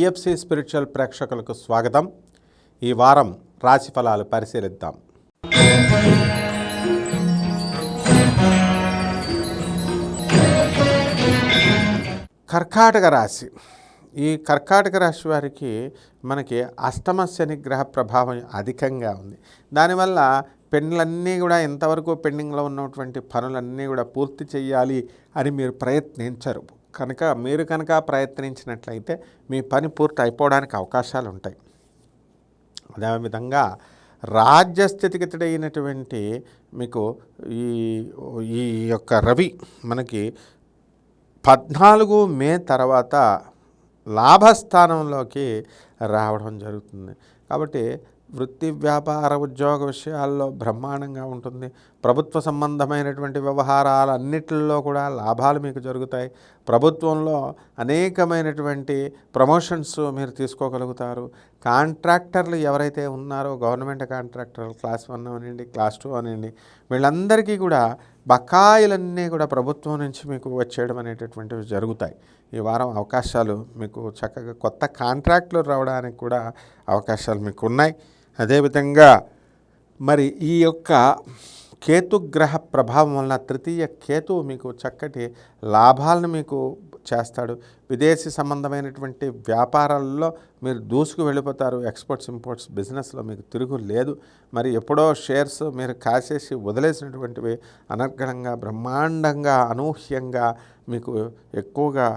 DFC spiritual ప్రేక్షకులకు స్వాగతం. ఈ వారం రాశి ఫలాలు పరిశీలిద్దాం. కర్కాటక రాశి. ఈ కర్కాటక రాశి వారికి మనకి అష్టమ శని గ్రహ ప్రభావం అధికంగా ఉంది. దానివల్ల పెండ్లన్నీ కూడా ఇంతవరకు పెండింగ్లో ఉన్నటువంటి పనులన్నీ కూడా పూర్తి చేయాలి అని మీరు ప్రయత్నించరు. కనుక మీరు కనుక ప్రయత్నించినట్లయితే మీ పని పూర్తి అయిపోవడానికి అవకాశాలు ఉంటాయి అదేవిధంగా రాజ్యస్థితిగతుడైనటువంటి మీకు ఈ ఈ యొక్క రవి మనకి పద్నాలుగు మే తర్వాత లాభస్థానంలోకి రావడం జరుగుతుంది. కాబట్టి వృత్తి వ్యాపార ఉద్యోగ విషయాల్లో బ్రహ్మాండంగా ఉంటుంది. ప్రభుత్వ సంబంధమైనటువంటి వ్యవహారాలన్నిటిలో కూడా లాభాలు మీకు జరుగుతాయి. ప్రభుత్వంలో అనేకమైనటువంటి ప్రమోషన్స్ మీరు తీసుకోగలుగుతారు. కాంట్రాక్టర్లు ఎవరైతే ఉన్నారో గవర్నమెంట్ కాంట్రాక్టర్లు క్లాస్ వన్ అనండి క్లాస్ టూ అనండి వీళ్ళందరికీ కూడా బకాయిలన్నీ కూడా ప్రభుత్వం నుంచి మీకు వచ్చేయడం అనేటటువంటివి జరుగుతాయి. ఈ వారం అవకాశాలు మీకు చక్కగా కొత్త కాంట్రాక్టులు రావడానికి కూడా అవకాశాలు మీకు ఉన్నాయి అదేవిధంగా మరి ఈ యొక్క కేతుగ్రహ ప్రభావం వలన తృతీయ కేతువు మీకు చక్కటి లాభాలను మీకు చేస్తాడు. విదేశీ సంబంధమైనటువంటి వ్యాపారాల్లో మీరు దూసుకు వెళ్ళిపోతారు ఎక్స్పోర్ట్స్ ఇంపోర్ట్స్ బిజినెస్లో మీకు తిరుగు లేదు. మరి ఎప్పుడో షేర్స్ మీరు కాసేసి వదిలేసినటువంటివి అనర్గణంగా బ్రహ్మాండంగా అనూహ్యంగా మీకు ఎక్కువగా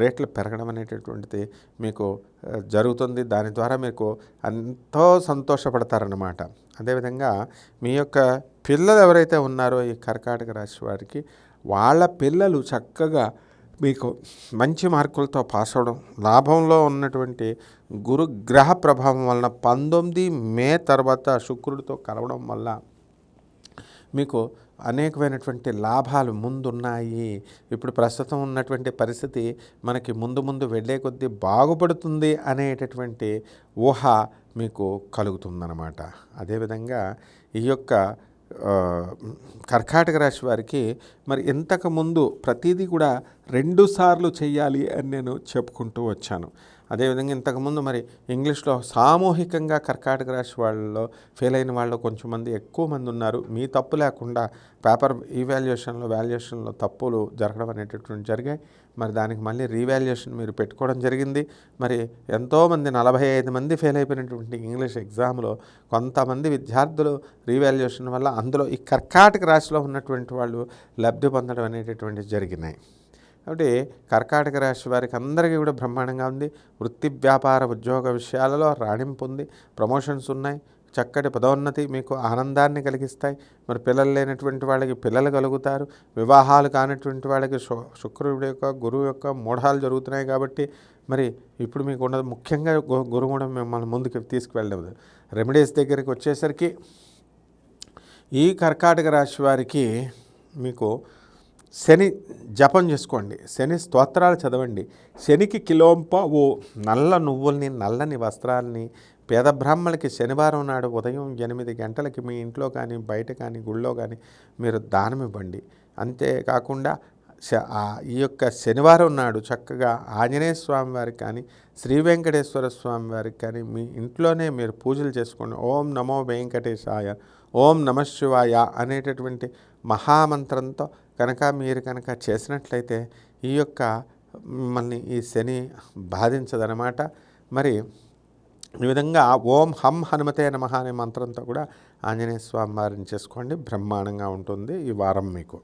రేట్లు పెరగడం అనేటటువంటిది మీకు జరుగుతుంది. దాని ద్వారా మీకు ఎంతో సంతోషపడతారన్నమాట. అదేవిధంగా మీ యొక్క పిల్లలు ఎవరైతే ఉన్నారో ఈ కర్కాటక రాశి వారికి వాళ్ళ పిల్లలు చక్కగా మీకు మంచి మార్కులతో పాస్ అవడం లాభంలో ఉన్నటువంటి గురుగ్రహ ప్రభావం వలన పంతొమ్మిది మే తర్వాత శుక్రుడితో కలవడం వల్ల మీకు అనేకమైనటువంటి లాభాలు ముందున్నాయి. ఇప్పుడు ప్రస్తుతం ఉన్నటువంటి పరిస్థితి మనకి ముందు ముందు వెళ్ళే కొద్దీ బాగుపడుతుంది అనేటటువంటి ఊహ మీకు కలుగుతుందన్నమాట. అదేవిధంగా ఈ యొక్క కర్కాటక రాశి వారికి మరి ఇంతకు ముందు ప్రతిదీ కూడా రెండు సార్లు చేయాలి అని నేను చెప్పుకుంటూ వచ్చాను. అదేవిధంగా ఇంతకుముందు మరి ఇంగ్లీష్లో సామూహికంగా కర్కాటక రాశి వాళ్ళలో ఫెయిల్ అయిన వాళ్ళు కొంచెం మంది ఎక్కువ మంది ఉన్నారు. మీ తప్పు లేకుండా పేపర్ ఈవాల్యుయేషన్లో వాల్యుయేషన్లో తప్పులు జరగడం అనేటటువంటి జరిగాయి. మరి దానికి మళ్ళీ రీవాల్యుయేషన్ మీరు పెట్టుకోవడం జరిగింది. మరి ఎంతోమంది నలభై ఐదు మంది ఫెయిల్ అయిపోయినటువంటి ఇంగ్లీష్ ఎగ్జామ్లో కొంతమంది విద్యార్థులు రీవాల్యుయేషన్ వల్ల అందులో ఈ కర్కాటక రాశిలో ఉన్నటువంటి వాళ్ళు లబ్ధి పొందడం అనేటటువంటివి జరిగినాయి. కాబట్టి కర్కాటక రాశి వారికి అందరికీ కూడా బ్రహ్మాండంగా ఉంది. వృత్తి వ్యాపార ఉద్యోగ విషయాలలో రాణింపు ఉంది. ప్రమోషన్స్ ఉన్నాయి. చక్కటి పదోన్నతి మీకు ఆనందాన్ని కలిగిస్తాయి. మరి పిల్లలు లేనటువంటి వాళ్ళకి పిల్లలు కలుగుతారు. వివాహాలు కానటువంటి వాళ్ళకి శు శుక్రుడి యొక్క గురువు యొక్క మూఢాలు జరుగుతున్నాయి కాబట్టి మరి ఇప్పుడు మీకు ఉన్నది ముఖ్యంగా గు- గురువు కూడా మిమ్మల్ని ముందుకు తీసుకువెళ్ళదు రెమెడీస్ దగ్గరికి వచ్చేసరికి ఈ కర్కాటక రాశి వారికి మీకు శని జపం చేసుకోండి. శని స్తోత్రాలు చదవండి. శనికి కిలోంప ఓ నల్ల నువ్వుల్ని నల్లని వస్త్రాల్ని పేద బ్రాహ్మణులకి శనివారం నాడు ఉదయం ఎనిమిది గంటలకి మీ ఇంట్లో కానీ బయట కానీ గుళ్ళో కానీ మీరు దానం ఇవ్వండి. అంతేకాకుండా శ- ఈ యొక్క శనివారం నాడు చక్కగా ఆంజనేయ స్వామి వారికి కానీ శ్రీ వెంకటేశ్వర స్వామి వారికి కానీ మీ ఇంట్లోనే మీరు పూజలు చేసుకోండి. ఓం నమో వెంకటేశాయ ఓం నమ శివాయ అనేటటువంటి మహామంత్రంతో కనుక మీరు కనుక చేసినట్లయితే ఈ యొక్క మిమ్మల్ని ఈ శని బాధించదనమాట మరి ఈ విధంగా ఓం హం హనుమతే నమ అనే మంత్రంతో కూడా ఆంజనేయ స్వామి వారిని చేసుకోండి. బ్రహ్మాండంగా ఉంటుంది ఈ వారం మీకు.